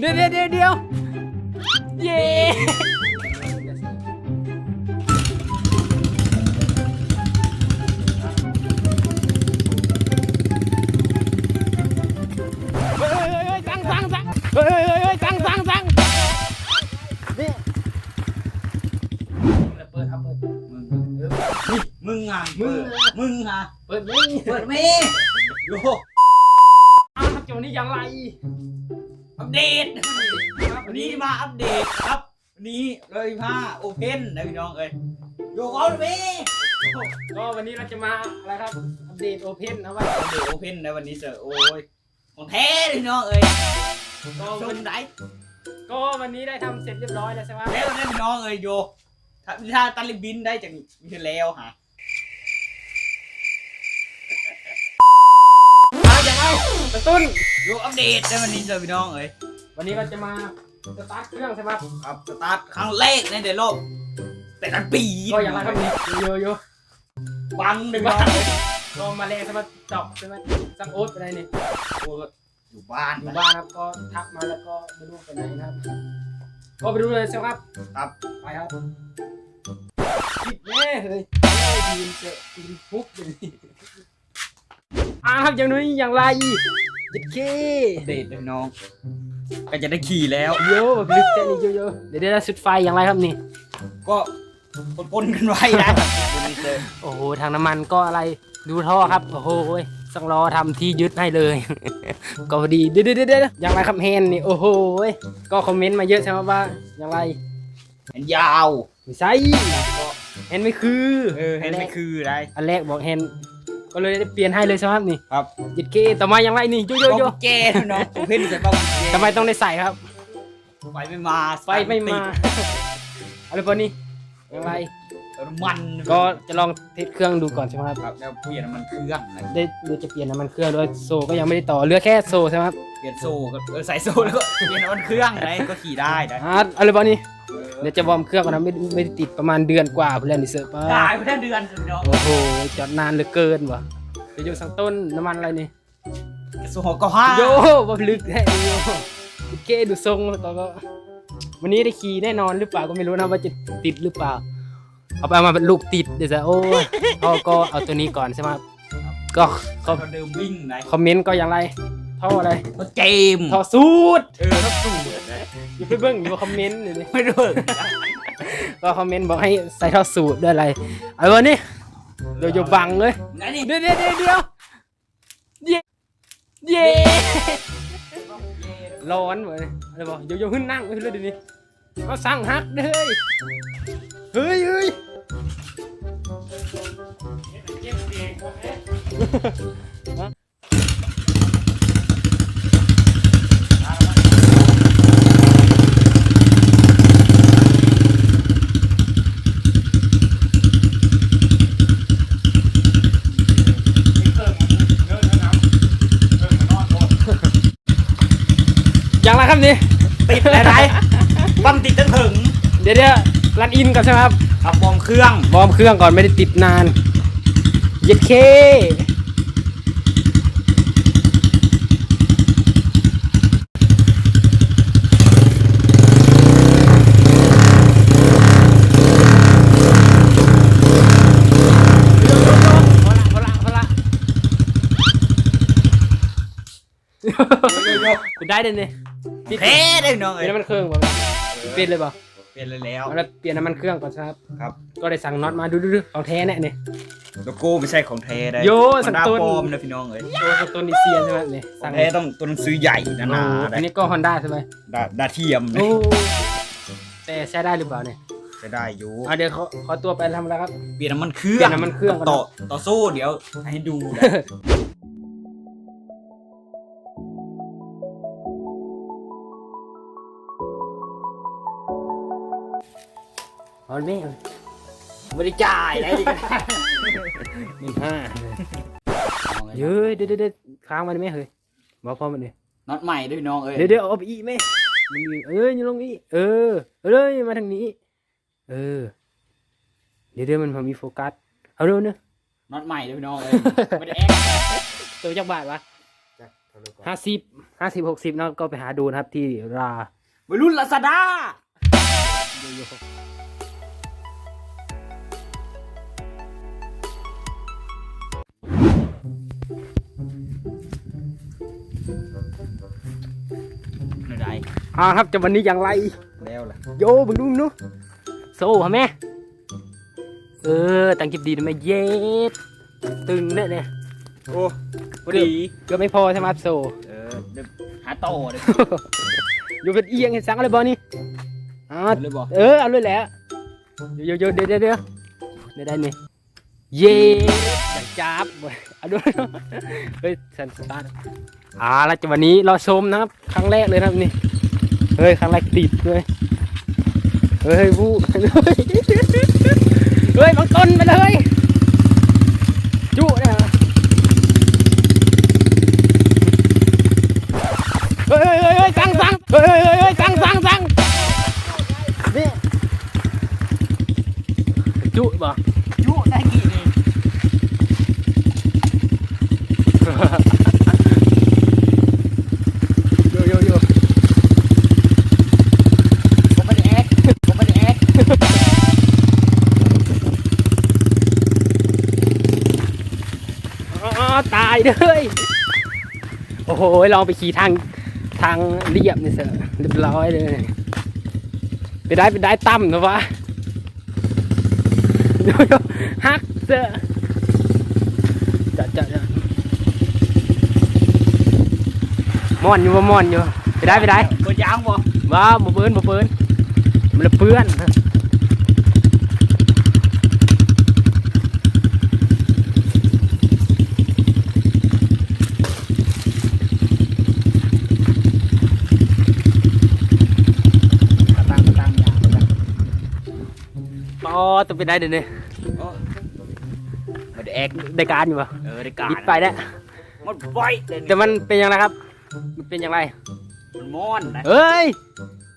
เดี๋ยวเดี๋ยวเดี๋ยวเดี๋ยวเย้เฮ้ยเฮ้ยเฮ้ยสั่งสั่งสั่งเฮ้ยเฮ้ยเฮ้ยสั่งสั่งสั่งนี่เปิดครับเปิดมึงนี่มึงอะมึงมึงอะเปิดนี่เปิดไม่โยอ้าวเจ้านี่อย่างไร อัปเดตวันนี้มาอัปเดตครับวันนี้เลยผ้าโอเพนนะพี่น้องเอ้ยโยกเอาเลยก็วันนี้เราจะมาอะไรครับ อัปเดตโอเพนนะว่าอัปเดตโอเพนในวันนี้เสอะโอ้ยของแท้เลยพี่น้องเอ้ยก็ชวันนไหนก็วันนี้ได้ทำเสร็จเรียบร้อยแล้วใช่ไหมแล้วนั่นพี่น้องเอ้ยโยถ้าถ้าตันลิบินได้จากมิเชลแล้วฮะมาอย่างไร กระตุ้นโยอัปเดตในวันนี้เสอะพี่น้องเอ้ยวันนี้เราจะมาสตาร์ทเครื่องใช่ไหมครับสตาร์ทครั้งแรกในเดือนโลก แต่กันปีก็อย่างไรครับนี่โยโย่บังเลยพี่น้องเอ้ยก็มาแรงใช่ไหมจอกใช่ไหมสังโอ๊ตไปไหนนี่โอ้ยอยู่บ้านอยู่นะบ้านครับก็ทักมาแล้วก็ไม่รู้ไปไหนนะครับ ก็ไปดูเลยใช่ไหมครับครับไปครับปิดแน่เลยยืนเจอยืนปุ๊บเลยอ่าครับอย่างนี้อย่างไร จิตเคเดทเลยน้องก็จะได้ขี่แล้ว โย่แบบลึกแค่นี้โยโย่เดี๋ยวเดี๋ยวสุดไฟอย่างไรครับนี่ ก็ปนๆกันไว้นะดูนี่เจอโอ้โหทางน้ำมันก็อะไรดูท่อครับ โอ้โหสังรอทำที่ยึดให้เลย ก็พอดีเดี๋ยวเดี๋ยวเดี๋ยวอย่างไรครับแฮนนี่โอ้โหก็คอมเมนต์มาเยอะใช่ไหมว่าอย่างไรเห็นยาวไม่ใช่แฮนไม่คือเออเห็นไม่คืออะไรอันแรกบอกแฮน ก็เลยได้เปลี่ยนให้เลยใช่ไหมครับนี่ครับยึดเคต่อมาอย่างไรนี่โยโยโยบอกกุญแจนะน้องกูเพ่นใส่เป้ากุญแจทำไมต้องได้ใส่ครับ ไฟไม่มาไฟไม่มาอะไรพวกนี้อย่างไรติดน้ำมันก็จะลองเทสเครื่องดูก่อนใช่ไหมครับครับแล้วเปลี่ยนน้ำมันเครื่องนะได้เดี๋ยวจะเปลี่ยนน้ำมันเครื่องด้วยโซ่ก็ยังไม่ได้ต่อเหลือแค่โซ่ใช่ไหมครับเปลี่ยนโซ่ก็เออใส่โซ่แล้วก็เปลี่ยนน้ำมันเครื่องอะไรก็ขี่ได้นะอ่าอะไรบ้านี่ เดี๋ยวจะวอร์มเครื่องก่อนนะไม่ไม่ได้ติดประมาณเดือนกว่าเพื่อนนี่เสิร์ฟได้ไม่ได้เดือนสุดยอดโอ้โหจอดนานเหลือเกินว่ะเดี๋ยวอยู่สังต้นน้ำมันอะไรนี่โซ่ก็ห้าโยบ่ลึกแท้โยเกดูทรงแล้วก็ก็ วันนี้ได้ขี่แน่นอนหรือเปล่าก็ไม่รู้นะว่าจะติดหรือเปล่า เอาไปเอามาเป็นลูกติดเดี๋ยวจะโอ้ยเขาก็เอาตัวนี้ก่อนใช่ไหมครับก็เขาก็เดิมวิ่งไหนคอมเมนต์ก็อย่างไร ท่ออะไรก็เจมส์ท่อสูตรเออก็สูดนะอย่าไปเบิ่งอย่าไปคอมเมนต์เลยนี่ไม่รู้ก็คอมเมนต์บอกให้ใส่ท่อสูตรด้วยอะไรเอาวันนี้เดี๋ยวจะบังเลยไหนนี่เดี๋ยวเดี๋ยวเดี๋ยวเดี๋ยวเย้เย้ร้อนเหมือนอะไรบอกโยโย่ขึ้นนั่งไปเลยเดี๋ยวนี้ก็สั่งฮักเด้อเฮ้ยเฮ้ย อย่างไรครับนี่ ติดอะไรปั๊มติดตั้งถึงเดี๋ยวเดี๋ยวรันอินก่อนใช่ไหมครับขับวอร์มเครื่องวอร์มเครื่องก่อนไม่ได้ติดนานเย็ดเคพอละพอละพอละไปได้เด่นเนี่ย เท่ได้น้องเปเอ้ลี่ยยนน้ำมันเครื่องบ่เปลี่ยนเลยบ่เปลี่ยนเลยแล้วเอาแล้วเปลี่ยนน้ำมันเครื่องก่อนครับ ครับ ก็ได้สั่งน็อตมาดูดูดูของแท้เนี่ยนี่โลโก้ไม่ใช่ของแท้ได้โย่มันดาสักต้น ปลอมนะพี่น้องเอ้ยตัวสตัวนิเซียนใช่ไหมนี่ขอสั่งงแท้ต้องตัวหนังสือใหญ่หนาโอ้ๆอันนะนี้ก็ฮอนด้าใช่ไหมดาดาเทียมโอ้แต่ใช้ได้หรือเปล่าเนี่ยจะได้อยู่อะเดี๋ยวขอขอตัวไปทำอะไรครับ เปลี่ยนน้ำมันเครื่องเปลี่ยนน้ำมันเครื่องก่อนนะต่อต่อโซ่เดี๋ยวให้ดูนะ ฮอนแม่ไม่ได้จ่ายอะไรกันหนึ่งห้าเย้ยเดี๋ยวเดี๋ยวเดี๋ยวค้างมันไหมเฮ้ยบอกพอมันดิน็อตใหม่ด้วยพี่น้องเอ้ยเดี๋ยวเดี๋ยวเอาไปอีกไหมมันมีเอ้ยอยังลงอีกเออเอ้ยมาทางนี้ เออ เดี๋ยวเดี๋ยวมันพอมีโฟกัสเอาเร็วเนอะน็อตใหม่ด้วยพี่น้องเอ้ยไม่ได้แอคตัวจักบาทวะแพห้าสิบห้าสิบหกสิบเนาะก็ไปหาดูนะครับที่ราวัยรุ่นลาซาด้า ไม่ได้อ่าครับจะวันนี้อย่างไร แล้วล่ะโยบึงดูมึงดูโซ่ฮะแม่เออตั้งคลิปดีนะแม่เย็ดตึงเนี่ยเนี่ยโอ้พอดีก็ไม่พอใช่ไหมครับโซ่เออเดี๋ยวหาต่อเดี๋ยวอยู่เป็นเอียงเห็นสังอะไรบอนี่อ่าเลยบอกเออเอาเลยแหละโยโยเดี๋ยวเดี๋ยวเดี๋ยวเดี๋ยวได้นี่เย่อย่างจับเว้ยเอาด้วยเฮ้ยสันสตาร์ท อ่าแล้วจะวันนี้เราชมนะครับ ครั้งแรกเลยนะครับนี่ เฮ้ย ครั้งแรกติดเลย เฮ้ยผู้เฮ้ยเฮ้ยบางต้นไปเลย ตายเลยโอ้โหลองไปขี่ทางทางเรียบนี่เสอะเรียบร้อยเลย ไปได้ไปได้ต่ำนะวะโยโยฮักเสอะจะจะจะม่อนอยู่บ่ม่อนอยู่ไปได้ไปได้เปิดยางบ่ว้าวบ่เปิ้นบ่เปิ้นมันละเปื้อน ตั้งตั้งยางตั้ง ปอ ต้องไปได้เดี๋ยวนี้โอ้ไม่ได้แอคได้การอยู่ป่ะเออได้การบิดไปได้มันปล่อยเด่นแต่มันเป็นยังไงครับ มันเป็นยังไงมันม้อนนะเฮ้ย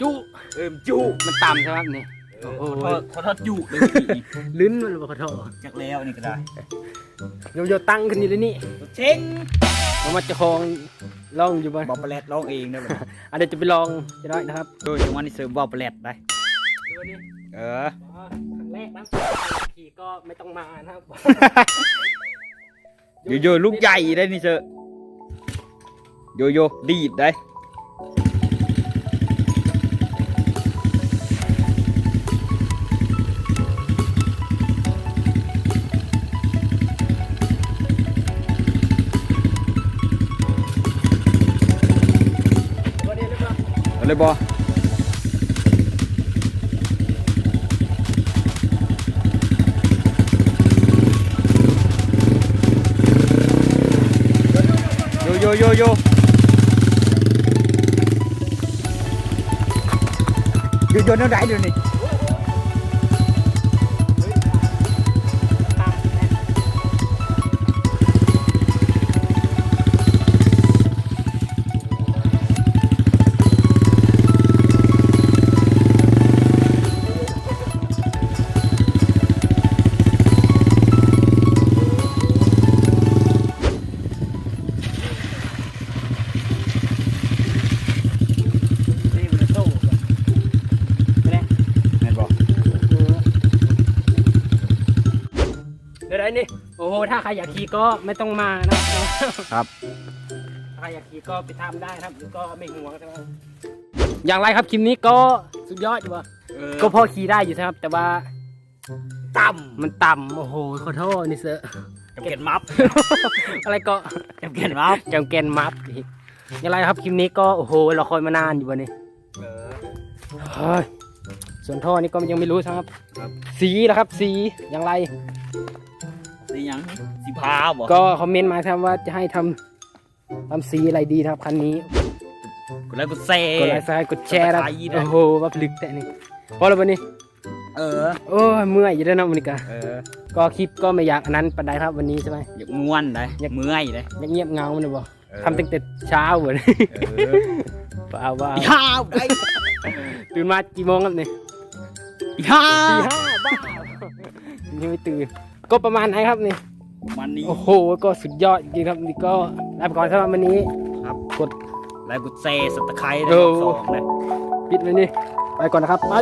จุเออจุมันต่ำใช่ไหมครับนี่โอ้โอ้โหโหขอโทษจุเลยพี่ลิ้นมันบอกขอโทษจักแล้วนี่ก็ได้โยโย่ตั้งขึ้นอยู่เลยนี่เช็งมันมาจะคลองล่องอยู่บนบอปแลตร้องเองได้ไหมอะเดี๋ยวจะไปลองจะได้นะครับโดยจังหวะนี้เสิร์ฟบอปแลตได้ดูนี่เอออ๋อครั้ง แรกนะขี่ก็ไม่ต้องมานะครับโยโย่ลูกใหญ่ได้นี่เสิโยโย่ดีดได้ตัวนี้หรือเปล่าเอาเลยบอ โยโยโยโยโยโย่น้ำได้เดี๋ยวนี้ อ้โหถ้าใครอยากขี่ก็ไม่ต้องมานะครับครับ ถ้าใครอยากขี่ก็ไปทำได้ครับหรือก็ไม่ห่วงใช่ไหมอย่างไรครับคลิปนี้ก็สุดยอดอยู่วะก็ก็พอขี่ได้อยู่นะครับ แต่ว่าต่มันต่ำโอ้โหขอโทษนี่เซอะำจำเก็นมัฟอะไรก็จำเก็นมัฟจำแกนมัฟอีกอย่างไรครับคลิปนี้ก็โอ้โหเราคอยมานานอยู่วันนี้เออเฮ้ยส่วนท่อนี่ก็ยังไม่รู้ครับครับสีนะครับ สีอย่างไร สีหยังสีพาบ่ก็คอมเมนต์มาครับว่าจะให้ทำทำสีอะไรดีครับคันนี้กดไลค์กดแชร์กดไลค์ซ้ายกดแชร์นะกดไลค์ด้วยโอ้โหว่าลึกแต่นี่พอแล้ววันนี้ เออโอ้ยเมื่อยอยู่แล้วนะวันนี้กะเออก็คลิปก็ไม่อยากอันนั้นปานใดครับวันนี้ใช่ไหมอยากม้วนได้อยากเมื่อยได้อยากเงียบเงามันเลยบ่เออทำตั้งแต่เช้าเหมือนเออเปล่าว่ายาวได้ตื่นมากี่โมงครับเนี่ยยาตีวห้าบ้ายังไม่ตื่น ก็ประมาณไหนครับนี่ประมาณนี้โอ้โหก็สุดยอดจริงครับนี่ก็ลาไปก่อนสำหรับวันนี้ครับกดไลค์กดแชร์สับตะไคร้ในโอ้รอบสองนะปิดไว้นี่ไปก่อนนะครับไป